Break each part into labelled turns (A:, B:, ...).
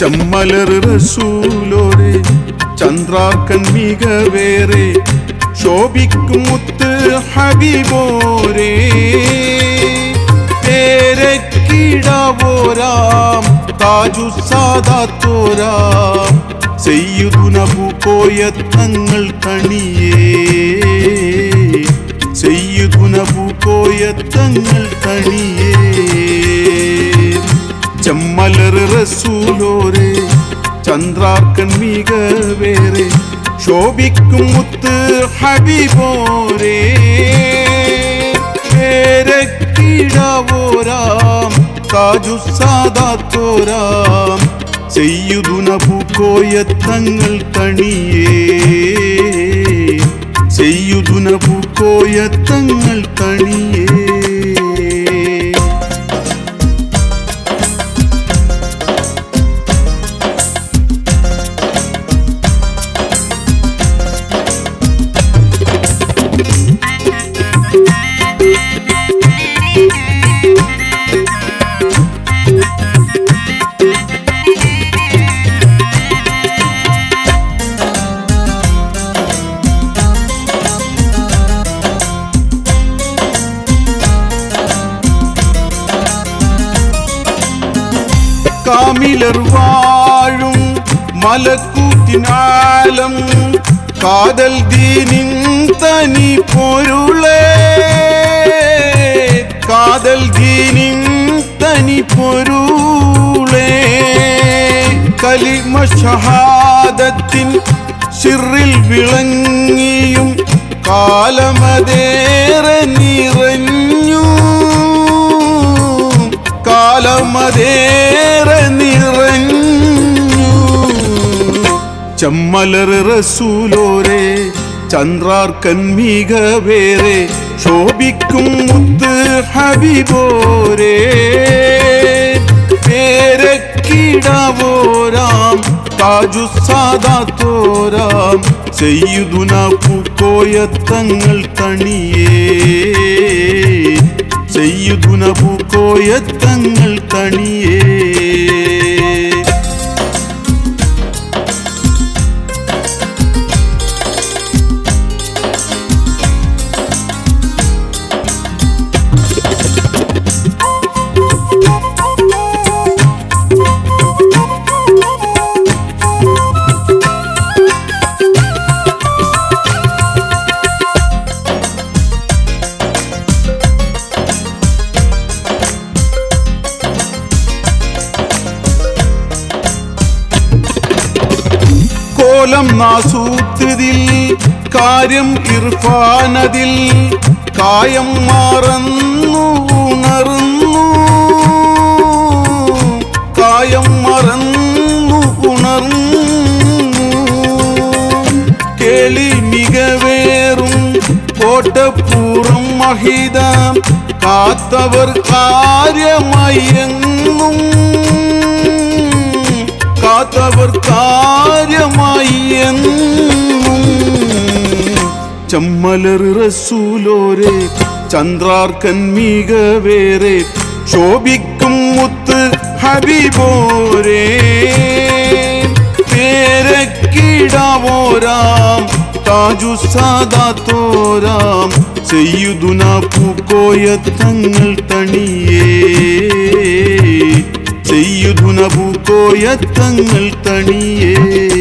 A: ചെമ്മലർ റസൂലോരെ ചന്ദ്രാർക്കൻ മികവേറെ ശോഭിക്കും മുത്ത് ഹബീബോരേ. പേരക്കിടവോരാം താജു സാദാത്തോരാം ചെയ്യുതുനബു പോയ തങ്ങൾ തണിയേ ചെയ്യുതുനബു പോയ തങ്ങൾ തണിയേ ചെമ്മലർ റസൂലോരെ ചന്ദ്രാർക്കൻ മികവേറെ ശോഭിക്കും മുത്ത് ഹബീബോരേ. പേരക്കിടവോരാം താജു സാദാത്തോരാം ചെയ്യുതുനബു കോയ തങ്ങൾ തണിയേ ചെയ്യുതുനബു കോയ തങ്ങൾ തണിയേ കാമിലർ വാഴും മലക്കൂത്തിനാലം കാതൽ ദീനിൻ തനി പൊരുളേ. കാതൽ ദീനിൻ തനി പൊരുളേ. കലിമ ഷഹാദത്തിൻ സിറിൽ വിളങ്ങിയും കാലമതേറെ ചെമ്മലർ റസൂലോരെ ചന്ദ്രാർക്കൻ മികവേറെ ശോഭിക്കും മുത്ത് ഹബിബോരേ പേരക്കിടവോരാം താജു സാദാത്തോരാം ചെയ്യുതുന പൂക്കോയ തങ്ങൾ തണിയേ ചെയ്യുതുന പൂക്കോയ തങ്ങൾ തണിയേ കോലം നാസൂത്തിൽ കാര്യം ഇർഫാനതിൽ കായം മറന്നു ഉണർന്നു. കായം മറന്നു ഉണർന്നു. കേളി മികവേറും കോട്ടപ്പൂറും മഹിത കാത്തവർ കാര്യമയങ്ങും കാത്തവർ കാര്യമായി ചമ്മലർ റസൂലോരെ ചന്ദ്രാർക്കൻ മികവേറെ ശോഭിക്കും മുത്ത് ഹബീബോരേ. പേരക്കിടവോരാം താജു സാദാത്തോരാം ചെയ്യുതുന പൂക്കോയ തങ്ങൾ തണിയേ. ചെയ്യുതുന പൂക്കോയ തങ്ങൾ തണിയേ.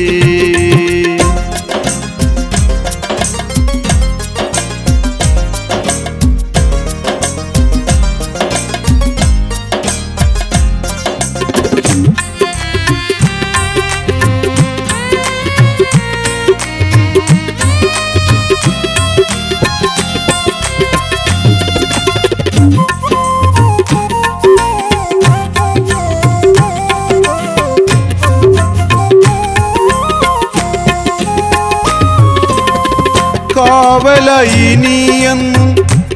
A: കാവലയിനിയെന്നും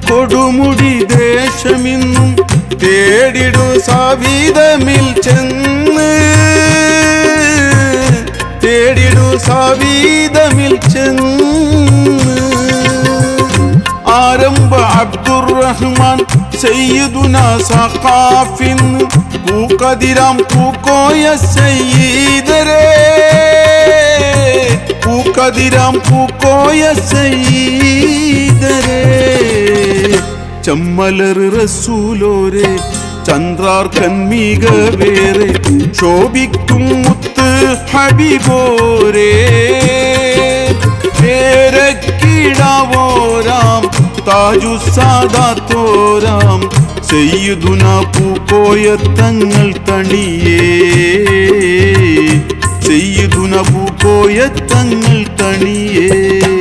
A: കൊടുമുടി ദേശമിന്നും തേടിടു സവിധമിൽ ചെന്ന്. തേടിടു സവിധമിൽ ചെന്ന്. ആരംഭ അബ്ദുറഹ്മാൻ റഹ്മാൻ സയ്യിദുന സഖാഫിന്ന് പൂക്കതിരാം പൂക്കോയ സയ്യിദരേ. പൂക്കതിരാം പൂക്കോയ സയ്യിദരേ ചമ്മലർ റസൂലോരെ ചന്ദ്രാർക്കൻ മികവേറെ ശോഭിക്കും മുത്ത് ഹബിബോരേ. പേരക്കിടാവോരാം താജു സാദാത്തോരാം സെയ്യുദുന പൂക്കോയ തങ്ങൾ തണിയേ. സെയ്യുദുന പൂക്കോയ തങ്ങൾ തണിയേ ഇരുലോകമീലെന്നും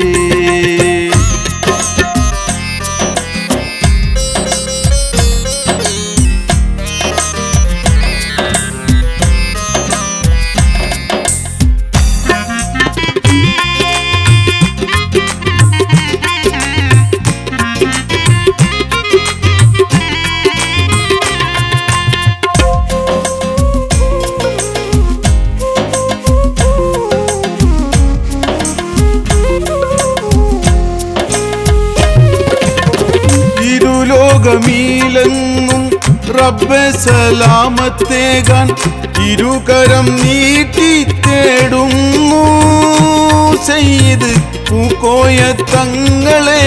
A: റബ്ബെ സലാമത്തേകാൻ ഇരുകരം നീട്ടി തേടുന്നു. ചെയ്ത് പൂക്കോയ തങ്ങളെ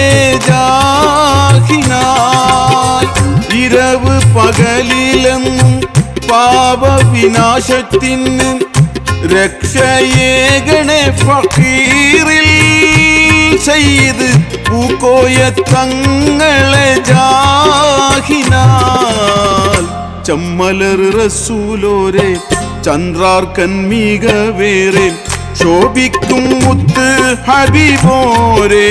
A: ഇരവ് പകലിലെന്നും പാപവിനാശത്തിന് രക്ഷയേകണേ ഫക്കീറിൽ. ചെയ്ത് പൂക്കോയ തങ്ങളെ ജാഹിനാൽ. ചമ്മലർ റസൂലോരെ ചന്ദ്രാർക്കൻ മികവേറെ ശോഭിക്കും മുത്ത് ഹബിബോരേ.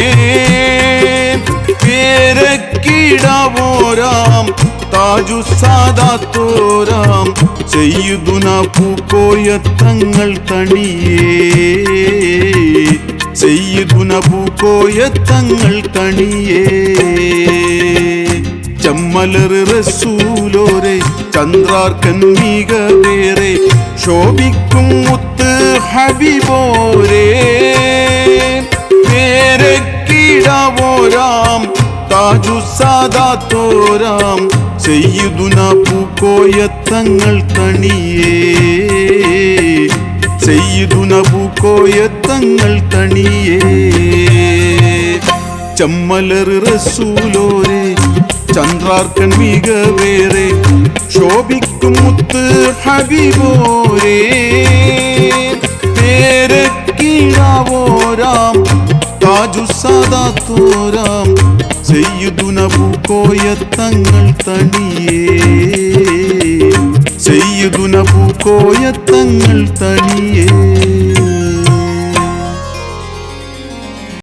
A: പേരക്കിടവോരാം താജു സാദാത്തോരാം ചെയ്യുതുന പൂക്കോയ തങ്ങൾ തണിയേ. ചെയ്യുതുന ഗുണപൂക്കോയ തങ്ങൾ തണിയേ ചമ്മലർ റസൂലോരെ ശോഭിക്കും മുത്ത് ഹബിബോരേ. കീഴാവോരാം താജു സാദാത്തോരാം ചെയ്യുതുന പൂക്കോയ തങ്ങൾ തണിയേ ചെയ്യുതുന പൂക്കോയ തങ്ങൾ തണിയേ ചമ്മലർ റസൂലോരെ ചന്ദ്രാർക്കൻ മികവേറെ ശോഭിക്കും മുത്ത് ഹബിബോരേ. കീഴാവോരാം താജു ചെയ്യുതു നബു തങ്ങൾ തണിയേ ചെയ്യുതുന പൂക്കോയ തങ്ങൾ തണിയേ